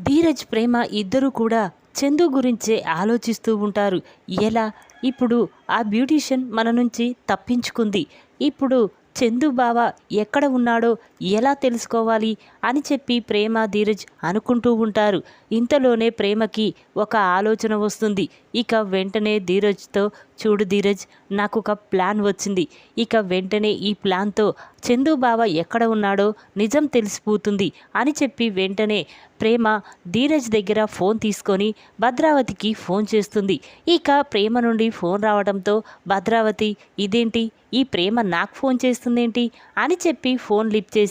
ధీరజ్ ప్రేమ ఇద్దరు కూడా చందు గురించే ఆలోచిస్తూ ఉంటారు. ఎలా? ఇప్పుడు ఆ బ్యూటీషియన్ మన నుంచి తప్పించుకుంది. ఇప్పుడు చందు బావ ఎక్కడ ఉన్నాడో ఎలా తెలుసుకోవాలి అని చెప్పి ప్రేమ ధీరజ్ అనుకుంటూ ఉంటారు. ఇంతలోనే ప్రేమకి ఒక ఆలోచన వస్తుంది. ఇక వెంటనే ధీరజ్తో చూడు ధీరజ్ నాకు ఒక ప్లాన్ వచ్చింది. ఇక వెంటనే ఈ ప్లాన్తో చందు బావ ఎక్కడ ఉన్నాడో నిజం తెలిసిపోతుంది అని చెప్పి వెంటనే ప్రేమ ధీరజ్ దగ్గర ఫోన్ తీసుకొని భద్రావతికి ఫోన్ చేస్తుంది. ఇక ప్రేమ నుండి ఫోన్ రావడంతో భద్రావతి ఇదేంటి? ఈ ప్రేమ నాకు ఫోన్ చేస్తుందేంటి? అని చెప్పి ఫోన్ లిఫ్ట్ చేసి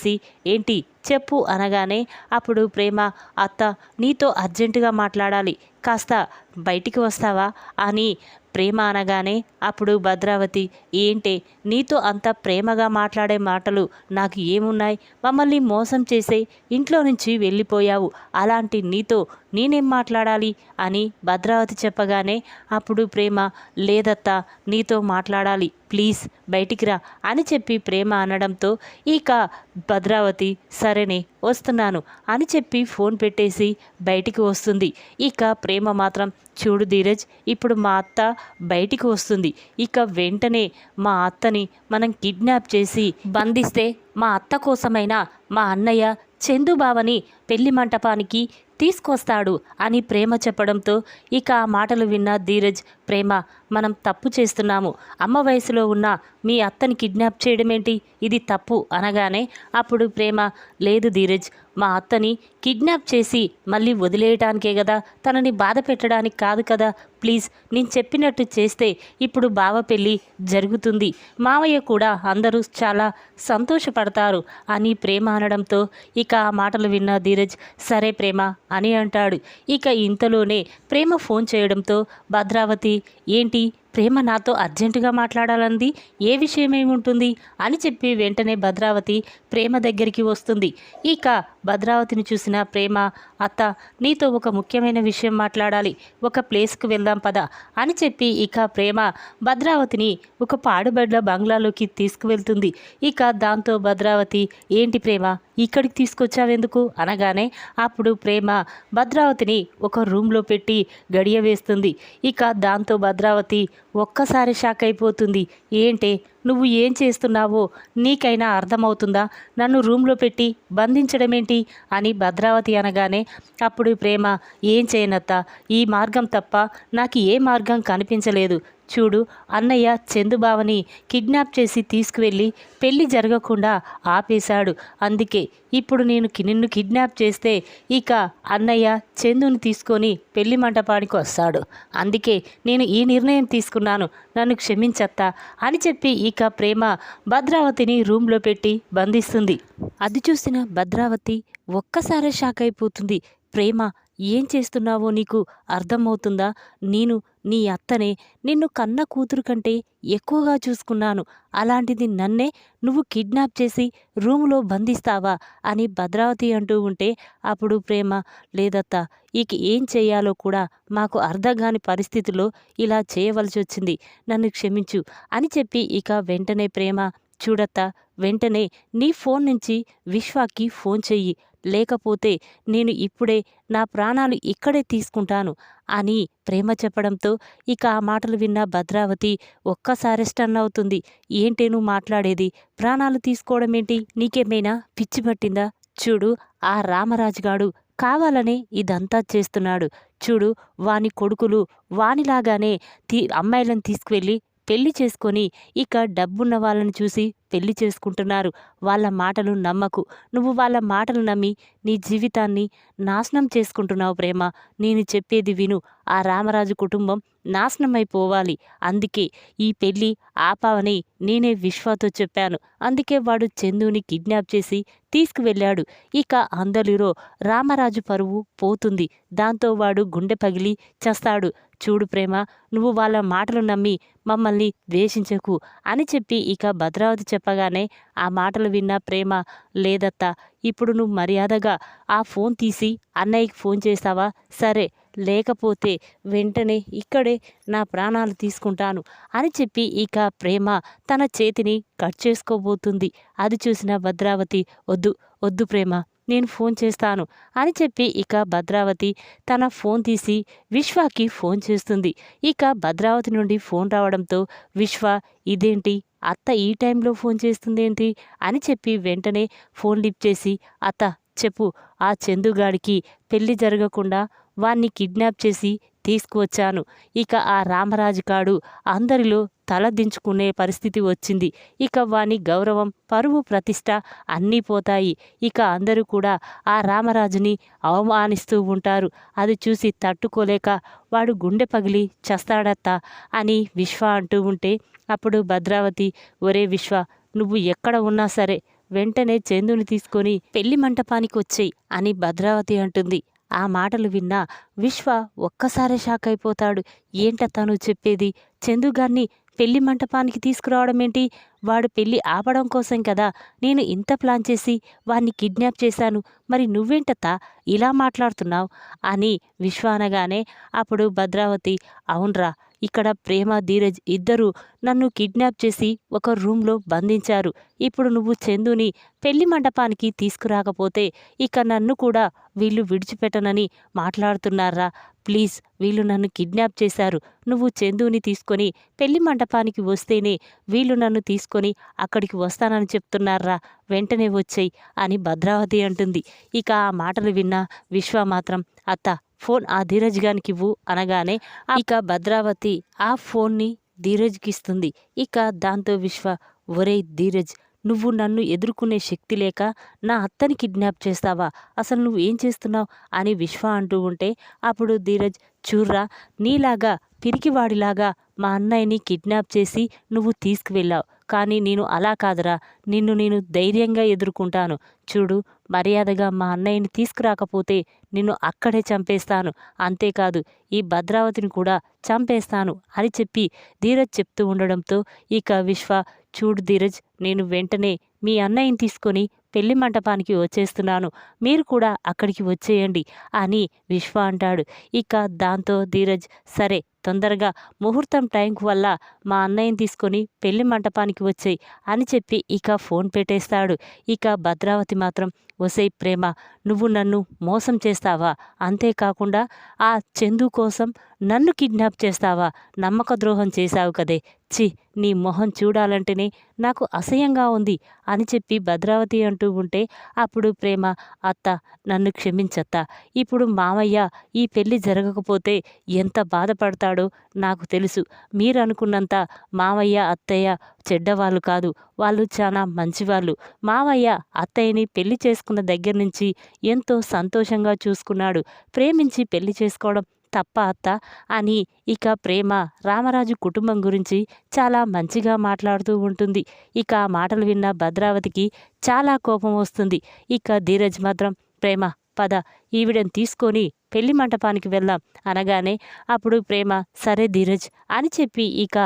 ఏంటి? చెప్పు అనగానే అప్పుడు ప్రేమ అత్త నీతో అర్జెంటుగా మాట్లాడాలి. కాస్త బయటికి వస్తావా? అని ప్రేమ అనగానే అప్పుడు భద్రావతి ఏంటే నీతో అంత ప్రేమగా మాట్లాడే మాటలు నాకు ఏమున్నాయి? మమ్మల్ని మోసం చేసే ఇంట్లో నుంచి వెళ్ళిపోయావు. అలాంటి నీతో నేనేం మాట్లాడాలి? అని భద్రావతి చెప్పగానే అప్పుడు ప్రేమ లేదత్తా నీతో మాట్లాడాలి ప్లీజ్ బయటికి రా అని చెప్పి ప్రేమ అనడంతో ఇక భద్రావతి సరేనే వస్తున్నాను అని చెప్పి ఫోన్ పెట్టేసి బయటికి వస్తుంది. ఇక ప్రేమ ప్రేమ మాత్రం చూడు ధీరజ్ ఇప్పుడు మా అత్త బయటికి వస్తుంది. ఇక వెంటనే మా అత్తని మనం కిడ్నాప్ చేసి బంధిస్తే మా అత్త కోసమైనా మా అన్నయ్య చందుబావని పెళ్ళి మంటపానికి తీసుకొస్తాడు అని ప్రేమ చెప్పడంతో ఇక ఆ మాటలు విన్న ధీరజ్ ప్రేమ మనం తప్పు చేస్తున్నాము. అమ్మ వయసులో ఉన్న మీ అత్తని కిడ్నాప్ చేయడమేంటి? ఇది తప్పు అనగానే అప్పుడు ప్రేమ లేదు ధీరజ్ మా అత్తని కిడ్నాప్ చేసి మళ్ళీ వదిలేయటానికే కదా తనని బాధ పెట్టడానికి కాదు కదా. ప్లీజ్ నేను చెప్పినట్టు చేస్తే ఇప్పుడు బావ పెళ్ళి జరుగుతుంది. మావయ్య కూడా అందరూ చాలా సంతోషపడతారు అని ప్రేమ అనడంతో ఇక ఆ మాటలు విన్న ధీరజ్ సరే ప్రేమ అని అంటాడు. ఇక ఇంతలోనే ప్రేమ ఫోన్ చేయడంతో భద్రావతి ఏంటి? ప్రేమ నాతో అర్జెంటుగా మాట్లాడాలంది. ఏ విషయమై ఉంటుంది అని చెప్పి వెంటనే భద్రావతి ప్రేమ దగ్గరికి వస్తుంది. ఇక భద్రావతిని చూసిన ప్రేమ అత్త నీతో ఒక ముఖ్యమైన విషయం మాట్లాడాలి. ఒక ప్లేస్కు వెళ్దాం పద అని చెప్పి ఇక ప్రేమ భద్రావతిని ఒక పాడుబడ్ల బంగ్లాలోకి తీసుకువెళ్తుంది. ఇక దాంతో భద్రావతి ఏంటి ప్రేమ? ఇక్కడికి తీసుకొచ్చావెందుకు? అనగానే అప్పుడు ప్రేమ భద్రావతిని ఒక రూమ్లో పెట్టి గడియ వేస్తుంది. ఇక దాంతో భద్రావతి ఒక్కసారి షాక్ అయిపోతుంది. ఏంటే? నువ్వు ఏం చేస్తున్నావో నీకైనా అర్థమవుతుందా? నన్ను రూమ్లో పెట్టి బంధించడమేంటి? అని భద్రావతి అనగానే అప్పుడు ప్రేమ ఏం చేయనత్త? ఈ మార్గం తప్ప నాకు ఏ మార్గం కనిపించలేదు. చూడు అన్నయ్య చందుబావని కిడ్నాప్ చేసి తీసుకువెళ్ళి పెళ్ళి జరగకుండా ఆపేశాడు. అందుకే ఇప్పుడు నేను కి- నిన్ను కిడ్నాప్ చేస్తే ఇక అన్నయ్య చందుని తీసుకొని పెళ్ళి మంటపానికి వస్తాడు. అందుకే నేను ఈ నిర్ణయం తీసుకున్నాను. నన్ను క్షమించత్తా అని చెప్పి ఇక ప్రేమ భద్రావతిని రూమ్లో పెట్టి బంధిస్తుంది. అది చూసిన భద్రావతి ఒక్కసారే షాక్ అయిపోతుంది. ప్రేమ ఏం చేస్తున్నావో నీకు అర్థమవుతుందా? నేను నీ అత్తనే నిన్ను కన్న కూతురు కంటే ఎక్కువగా చూసుకున్నాను. అలాంటిది నన్నే నువ్వు కిడ్నాప్ చేసి రూములో బంధిస్తావా? అని భద్రావతి అంటూ ఉంటే అప్పుడు ప్రేమ లేదత్తా ఇక ఏం చేయాలో కూడా మాకు అర్థం కాని పరిస్థితిలో ఇలా చేయవలసి వచ్చింది. నన్ను క్షమించు అని చెప్పి ఇక వెంటనే ప్రేమ చూడత్తా. వెంటనే నీ ఫోన్ నుంచి విశ్వాకి ఫోన్ చెయ్యి. లేకపోతే నేను ఇప్పుడే నా ప్రాణాలు ఇక్కడే తీసుకుంటాను అని ప్రేమ చెప్పడంతో ఇక ఆ మాటలు విన్న భద్రావతి ఒక్కసారి స్టన్ అవుతుంది. ఏంటే నువ్వు మాట్లాడేది? ప్రాణాలు తీసుకోవడం ఏంటి? నీకేమైనా పిచ్చి పట్టిందా? చూడు ఆ రామరాజుగాడు కావాలనే ఇదంతా చేస్తున్నాడు. చూడు వాని కొడుకులు వానిలాగానే తీ అమ్మాయిలను తీసుకువెళ్ళి పెళ్ళి చేసుకొని ఇక డబ్బున్న వాళ్ళని చూసి పెళ్ళి చేసుకుంటున్నారు. వాళ్ళ మాటలు నమ్మకు. నువ్వు వాళ్ళ మాటలు నమ్మి నీ జీవితాన్ని నాశనం చేసుకుంటున్నావు ప్రేమ. నేను చెప్పేది విను. ఆ రామరాజు కుటుంబం నాశనమైపోవాలి. అందుకే ఈ పెళ్ళి ఆపావని నేనే విశ్వాతో చెప్పాను. అందుకే వాడు చందుని కిడ్నాప్ చేసి తీసుకువెళ్ళాడు. ఇక అందరిలో రామరాజు పరువు పోతుంది. దాంతో వాడు గుండె పగిలి చేస్తాడు. చూడు ప్రేమ నువ్వు వాళ్ళ మాటలు నమ్మి మమ్మల్ని ద్వేషించకు అని చెప్పి ఇక భద్రావతి చెప్పగానే ఆ మాటలు విన్న ప్రేమ లేదత్తా ఇప్పుడు నువ్వు మర్యాదగా ఆ ఫోన్ తీసి అన్నయ్యకి ఫోన్ చేస్తావా? సరే లేకపోతే వెంటనే ఇక్కడే నా ప్రాణాలు తీసుకుంటాను అని చెప్పి ఇక ప్రేమ తన చేతిని కట్ చేసుకోబోతుంది. అది చూసిన భద్రావతి వద్దు వద్దు ప్రేమ నేను ఫోన్ చేస్తాను అని చెప్పి ఇక భద్రావతి తన ఫోన్ తీసి విశ్వకి ఫోన్ చేస్తుంది. ఇక భద్రావతి నుండి ఫోన్ రావడంతో విశ్వ ఇదేంటి? అత్త ఈ టైంలో ఫోన్ చేస్తుంది ఏంటి అని చెప్పి వెంటనే ఫోన్ లిఫ్ట్ చేసి అత్త చెప్పు ఆ చందుగాడికి పెళ్ళి జరగకుండా వాణ్ణి కిడ్నాప్ చేసి తీసుకువచ్చాను. ఇక ఆ రామరాజు కాడు అందరిలో తల దించుకునే పరిస్థితి వచ్చింది. ఇక వాని గౌరవం పరువు ప్రతిష్ట అన్నీ పోతాయి. ఇక అందరూ కూడా ఆ రామరాజుని అవమానిస్తూ ఉంటారు. అది చూసి తట్టుకోలేక వాడు గుండె పగిలి చస్తాడత్తా అని విశ్వ అంటూ ఉంటే అప్పుడు భద్రావతి ఒరే విశ్వ నువ్వు ఎక్కడ ఉన్నా సరే వెంటనే చందుని తీసుకొని పెళ్ళి మంటపానికి వచ్చేయి అని భద్రావతి అంటుంది. ఆ మాటలు విన్నా విశ్వ ఒక్కసారే షాక్ అయిపోతాడు ఏంట తను చెప్పేది? చందుగారిని పెళ్ళి మంటపానికి తీసుకురావడం ఏంటి వాడు పెళ్ళి ఆపడం కోసం కదా. నేను ఇంత ప్లాన్ చేసి వాడిని కిడ్నాప్ చేశాను. మరి నువ్వేంటత్తా ఇలా మాట్లాడుతున్నావు? అని విశ్వ అనగానే అప్పుడు భద్రావతి అవునరా ఇక్కడ ప్రేమ ధీరజ్ ఇద్దరూ నన్ను కిడ్నాప్ చేసి ఒక రూమ్లో బంధించారు. ఇప్పుడు నువ్వు చందుని పెళ్ళి మండపానికి తీసుకురాకపోతే ఇక నన్ను కూడా వీళ్ళు విడిచిపెట్టనని మాట్లాడుతున్నారా? ప్లీజ్ వీళ్ళు నన్ను కిడ్నాప్ చేశారు. నువ్వు చందుని తీసుకొని పెళ్ళి మండపానికి వస్తేనే వీళ్ళు నన్ను తీసుకొని అక్కడికి వస్తానని చెప్తున్నారా? వెంటనే వచ్చేయి అని భద్రావతి అంటుంది. ఇక ఆ మాటలు విన్న విశ్వ మాత్రం అత్త ఫోన్ ఆ ధీరజ్ గానికి ఇవ్వు అనగానే ఇక భద్రావతి ఆ ఫోన్ని ధీరజ్కి ఇస్తుంది. ఇక దాంతో విశ్వ ఒరే ధీరజ్ నువ్వు నన్ను ఎదుర్కొనే శక్తి లేక నా అత్తని కిడ్నాప్ చేస్తావా? అసలు నువ్వు ఏం చేస్తున్నావు? అని విశ్వ అంటూ ఉంటే అప్పుడు ధీరజ్ చూర్రా నీలాగా పిరికివాడిలాగా మా అన్నయ్యని కిడ్నాప్ చేసి నువ్వు తీసుకువెళ్ళావు. కానీ నేను అలా కాదురా. నిన్ను నేను ధైర్యంగా ఎదుర్కొంటాను. చూడు మర్యాదగా మా అన్నయ్యని తీసుకురాకపోతే నిన్ను అక్కడే చంపేస్తాను. అంతేకాదు ఈ భద్రావతిని కూడా చంపేస్తాను అని చెప్పి ధీరజ్ చెప్తూ ఉండడంతో ఇక విశ్వ చూడు ధీరజ్ నేను వెంటనే మీ అన్నయ్యని తీసుకొని పెళ్ళి మంటపానికి వచ్చేస్తున్నాను. మీరు కూడా అక్కడికి వచ్చేయండి అని విశ్వ అంటాడు. ఇక దాంతో ధీరజ్ సరే తొందరగా ముహూర్తం టైంకు వల్ల మా అన్నయ్యని తీసుకొని పెళ్ళి మంటపానికి వచ్చాయి అని చెప్పి ఇక ఫోన్ పెట్టేస్తాడు. ఇక భద్రావతి మాత్రం ఒసై ప్రేమ నువ్వు నన్ను మోసం చేస్తావా? అంతేకాకుండా ఆ చందు కోసం నన్ను కిడ్నాప్ చేస్తావా? నమ్మక ద్రోహం చేశావు కదే. చి నీ మొహం చూడాలంటేనే నాకు అసహ్యంగా ఉంది అని చెప్పి భద్రావతి అంటూ ఉంటే అప్పుడు ప్రేమ అత్త నన్ను క్షమించత్తా. ఇప్పుడు మామయ్య ఈ పెళ్ళి జరగకపోతే ఎంత బాధపడతాడో నాకు తెలుసు. మీరు అనుకున్నంత మామయ్య అత్తయ్య చెడ్డవాళ్ళు కాదు. వాళ్ళు చాలా మంచివాళ్ళు. మామయ్య అత్తయ్యని పెళ్ళి చేసుకున్న దగ్గర నుంచి ఎంతో సంతోషంగా చూసుకున్నాడు. ప్రేమించి పెళ్ళి చేసుకోవడం తప్ప అత్త అని ఇక ప్రేమ రామరాజు కుటుంబం గురించి చాలా మంచిగా మాట్లాడుతూ ఉంటుంది. ఇక ఆ మాటలు విన్న భద్రావతికి చాలా కోపం వస్తుంది. ఇక ధీరజ్ మాత్రం ప్రేమ పద ఈవిడని తీసుకొని పెళ్ళి మంటపానికి వెళ్దాం అనగానే అప్పుడు ప్రేమ సరే ధీరజ్ అని చెప్పి ఇక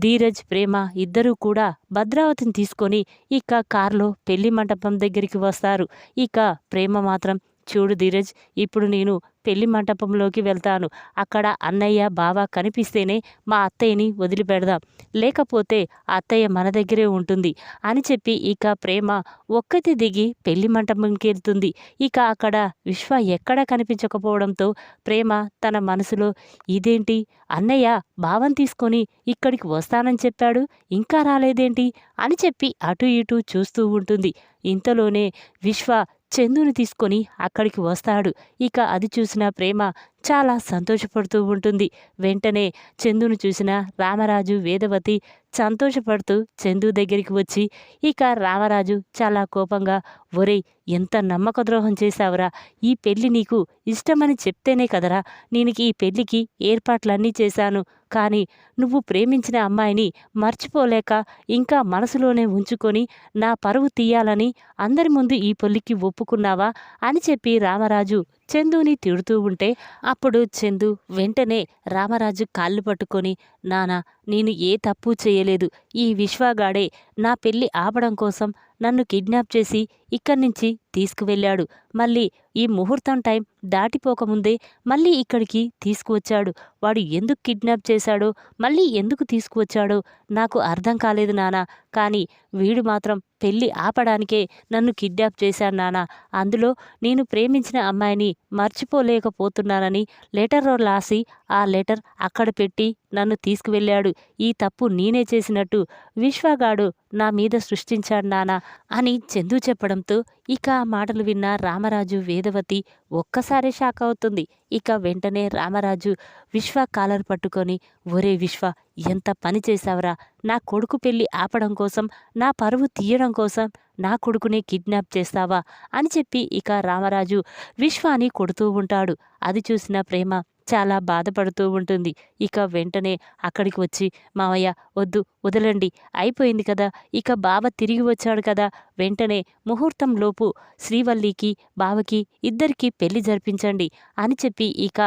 ధీరజ్ ప్రేమ ఇద్దరూ కూడా భద్రావతిని తీసుకొని ఇక కారులో పెళ్ళి మంటపం దగ్గరికి వస్తారు. ఇక ప్రేమ మాత్రం చూడు ధీరజ్ ఇప్పుడు నేను పెళ్ళి మంటపంలోకి వెళ్తాను. అక్కడ అన్నయ్య బావ కనిపిస్తేనే మా అత్తయ్యని వదిలిపెడదాం. లేకపోతే అత్తయ్య మన దగ్గరే ఉంటుంది అని చెప్పి ఇక ప్రేమ ఒక్కతి దిగి పెళ్ళి మంటపంకి వెళ్తుంది ఇక అక్కడ విశ్వ ఎక్కడా కనిపించకపోవడంతో ప్రేమ తన మనసులో ఇదేంటి? అన్నయ్య భావం తీసుకొని ఇక్కడికి వస్తానని చెప్పాడు. ఇంకా రాలేదేంటి? అని చెప్పి అటు ఇటు చూస్తూ ఉంటుంది. ఇంతలోనే విశ్వ చందుని తీసుకొని అక్కడికి వస్తాడు. ఇక అది చూసిన ప్రేమ చాలా సంతోషపడుతూ ఉంటుంది. వెంటనే చందును చూసిన రామరాజు వేదవతి సంతోషపడుతూ చందు దగ్గరికి వచ్చి ఇక రామరాజు చాలా కోపంగా ఒరేయ్ ఎంత నమ్మక ద్రోహం చేశావురా. ఈ పెళ్ళి నీకు ఇష్టమని చెప్తేనే కదరా. నేనికి ఈ పెళ్ళికి ఏర్పాట్లన్నీ చేశాను. కానీ నువ్వు ప్రేమించిన అమ్మాయిని మర్చిపోలేక ఇంకా మనసులోనే ఉంచుకొని నా పరువు తీయాలని అందరి ముందు ఈ పెళ్ళికి ఒప్పుకున్నావా? అని చెప్పి రామరాజు చందుని తిడుతూ ఉంటే అప్పుడు చందు వెంటనే రామరాజు కాళ్ళు పట్టుకొని నానా నేను ఏ తప్పు చేయలేదు. ఈ విశ్వగాడే నా పెళ్ళి ఆపడం కోసం నన్ను కిడ్నాప్ చేసి ఇక్కడి నుంచి తీసుకువెళ్ళాడు. మళ్ళీ ఈ ముహూర్తం టైం దాటిపోకముందే మళ్ళీ ఇక్కడికి తీసుకువచ్చాడు. వాడు ఎందుకు కిడ్నాప్ చేశాడో మళ్ళీ ఎందుకు తీసుకువచ్చాడో నాకు అర్థం కాలేదు నానా. కానీ వీడు మాత్రం పెళ్ళి ఆపడానికే నన్ను కిడ్నాప్ చేశాను నానా. అందులో నేను ప్రేమించిన అమ్మాయిని మర్చిపోలేకపోతున్నానని లెటర్ రాసి ఆ లెటర్ అక్కడ పెట్టి నన్ను తీసుకువెళ్ళాడు. ఈ తప్పు నేనే చేసినట్టు విశ్వగాడు నా మీద సృష్టించాడు నానా అని చందు చెప్పడంతో ఇక ఆ మాటలు విన్న రామరాజు వేదవతి ఒక్కసారి షాక్ అవుతుంది. ఇక వెంటనే రామరాజు విశ్వ కాలర్ పట్టుకొని ఒరే విశ్వ ఎంత పని చేశావురా? నా కొడుకు పెళ్ళి ఆపడం కోసం నా పరువు తీయడం కోసం నా కొడుకునే కిడ్నాప్ చేస్తావా? అని చెప్పి ఇక రామరాజు విశ్వాని కొడుతూ ఉంటాడు. అది చూసిన ప్రేమ చాలా బాధపడుతూ ఉంటుంది. ఇక వెంటనే అక్కడికి వచ్చి మావయ్య వద్దు వదలండి. అయిపోయింది కదా. ఇక బావ తిరిగి వచ్చాడు కదా. వెంటనే ముహూర్తంలోపు శ్రీవల్లికి బావకి ఇద్దరికి పెళ్ళి జరిపించండి అని చెప్పి ఇక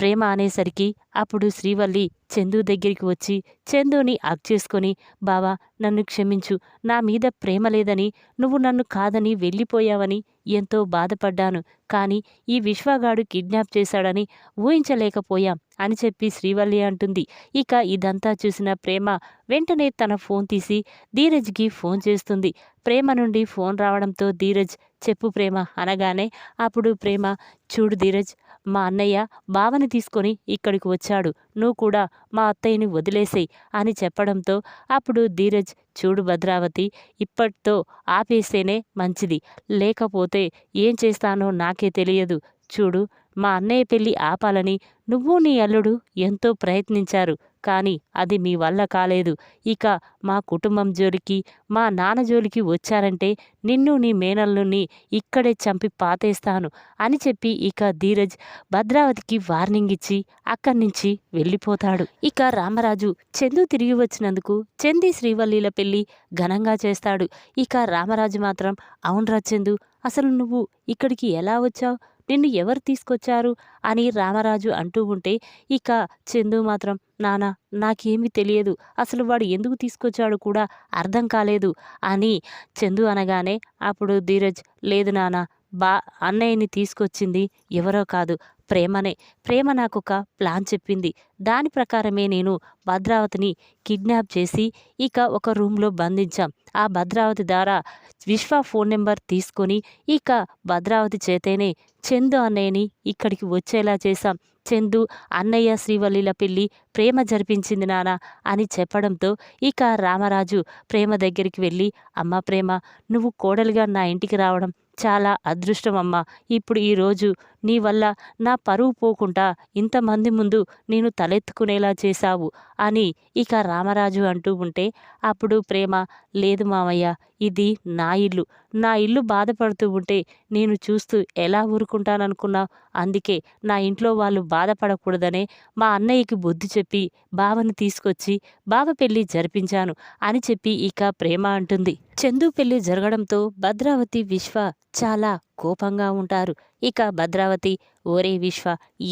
ప్రేమ అనేసరికి అప్పుడు శ్రీవల్లి చందు దగ్గరికి వచ్చి చందుని అగ్ చేసుకొని బావా నన్ను క్షమించు. నా మీద ప్రేమ లేదని నువ్వు నన్ను కాదని వెళ్ళిపోయావని ఎంతో బాధపడ్డాను. కానీ ఈ విశ్వగాడు కిడ్నాప్ చేశాడని ఊహించలేకపోయాం అని చెప్పి శ్రీవల్లి అంటుంది. ఇక ఇదంతా చూసిన ప్రేమ వెంటనే తన ఫోన్ తీసి ధీరజ్కి ఫోన్ చేస్తుంది. ప్రేమ నుండి ఫోన్ రావడంతో ధీరజ్ చెప్పు ప్రేమ అనగానే అప్పుడు ప్రేమ చూడు ధీరజ్ మా అన్నయ్య బావని తీసుకొని ఇక్కడికి వచ్చాడు. నువ్వు కూడా మా అత్తయ్యని వదిలేసేయ్ అని చెప్పడంతో అప్పుడు ధీరజ్ చూడు భద్రావతి ఇప్పటితో ఆపేస్తేనే మంచిది. లేకపోతే ఏం చేస్తానో నాకే తెలియదు. చూడు మా అన్నయ్య పెళ్ళి ఆపాలని నువ్వు నీ అల్లుడు ఎంతో ప్రయత్నించారు. కానీ అది మీ వల్ల కాలేదు. ఇక మా కుటుంబం జోలికి మా నాన్న జోలికి వచ్చారంటే నిన్ను నీ మేనల్లుని ఇక్కడే చంపి పాతేస్తాను అని చెప్పి ఇక ధీరజ్ భద్రావతికి వార్నింగ్ ఇచ్చి అక్కడి నుంచి వెళ్ళిపోతాడు. ఇక రామరాజు చందు తిరిగి వచ్చినందుకు చంది శ్రీవల్లిల పెళ్ళి ఘనంగా చేస్తాడు. ఇక రామరాజు మాత్రం అవునరా చందు అసలు నువ్వు ఇక్కడికి ఎలా వచ్చావు? నిన్ను ఎవరు తీసుకొచ్చారు? అని రామరాజు అంటూ ఉంటే ఇక చందు మాత్రం నానా నాకేమీ తెలియదు. అసలు వాడు ఎందుకు తీసుకొచ్చాడు కూడా అర్థం కాలేదు అని చందు అనగానే అప్పుడు ధీరజ్ లేదు నానా బా అన్నయ్యని తీసుకొచ్చింది ఎవరో కాదు. ప్రేమనే. ప్రేమ నాకు ఒక ప్లాన్ చెప్పింది. దాని ప్రకారమే నేను భద్రావతిని కిడ్నాప్ చేసి ఇక ఒక రూమ్లో బంధించాం. ఆ భద్రావతి ద్వారా విశ్వ ఫోన్ నెంబర్ తీసుకొని ఇక భద్రావతి చేతేనే చందు అన్నయ్యని ఇక్కడికి వచ్చేలా చేశాం. చందు అన్నయ్య శ్రీవల్లిల పెళ్ళి ప్రేమ జరిపించింది నానా అని చెప్పడంతో ఇక రామరాజు ప్రేమ దగ్గరికి వెళ్ళి అమ్మ ప్రేమ నువ్వు కోడలుగా నా ఇంటికి రావడం చాలా అదృష్టం అమ్మా. ఇప్పుడు ఈరోజు నీ వల్ల నా పరువు పోకుండా ఇంతమంది ముందు నేను తలెత్తుకునేలా చేశావు అని ఇక రామరాజు అంటూ ఉంటే అప్పుడు ప్రేమ లేదు మామయ్య ఇది నా ఇల్లు. నా ఇల్లు బాధపడుతూ ఉంటే నేను చూస్తూ ఎలా ఊరుకుంటాననుకున్నావు? అందుకే నా ఇంట్లో వాళ్ళు బాధపడకూడదనే మా అన్నయ్యకి బుద్ధి చెప్పి బావని తీసుకొచ్చి బావ పెళ్ళి జరిపించాను అని చెప్పి ఇక ప్రేమ అంటుంది. చందు పెళ్ళి జరగడంతో భద్రావతి విశ్వ చాలా కోపంగా ఉంటారు. ఇక భద్రావతి ఓరే విశ్వ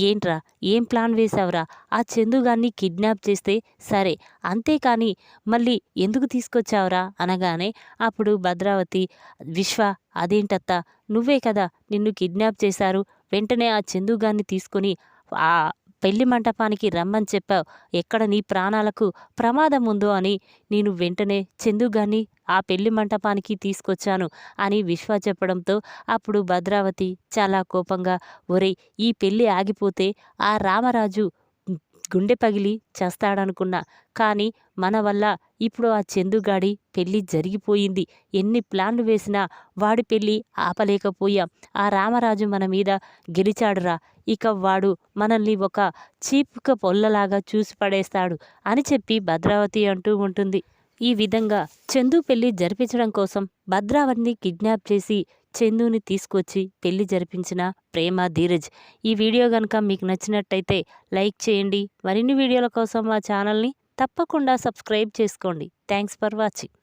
ఏంట్రా ఏం ప్లాన్ వేశావురా? ఆ చందుగాన్ని కిడ్నాప్ చేస్తే సరే అంతేకాని మళ్ళీ ఎందుకు తీసుకొచ్చావురా? అనగానే అప్పుడు భద్రావతి విశ్వ అదేంటత్తా నువ్వే కదా నిన్ను కిడ్నాప్ చేశారు వెంటనే ఆ చందుగాన్ని తీసుకొని ఆ పెళ్ళి మంటపానికి రమ్మని చెప్పావు. ఎక్కడ నీ ప్రాణాలకు ప్రమాదం ఉందో అని నేను వెంటనే చందుగాన్ని ఆ పెళ్ళి మంటపానికి తీసుకొచ్చాను అని విశ్వ చెప్పడంతో అప్పుడు భద్రావతి చాలా కోపంగా ఒరేయ్ ఈ పెళ్ళి ఆగిపోతే ఆ రామరాజు గుండె పగిలి చేస్తాడనుకున్నా. కానీ మన వల్ల ఇప్పుడు ఆ చందుగాడి పెళ్ళి జరిగిపోయింది. ఎన్ని ప్లాన్లు వేసినా వాడి పెళ్ళి ఆపలేకపోయాం. ఆ రామరాజు మన మీద గెలిచాడురా. ఇక వాడు మనల్ని ఒక చీపుక పొల్లలాగా చూసి పడేస్తాడు అని చెప్పి భద్రావతి అంటూ ఉంటుంది. ఈ విధంగా చందు పెళ్ళి జరిపించడం కోసం భద్రావతిని కిడ్నాప్ చేసి చందుని తీసుకొచ్చి పెళ్ళి జరిపించిన ప్రేమ ధీరజ్. ఈ వీడియో కనుక మీకు నచ్చినట్టయితే లైక్ చేయండి. మరిన్ని వీడియోల కోసం మా ఛానల్ని తప్పకుండా సబ్స్క్రైబ్ చేసుకోండి. Thanks for watching.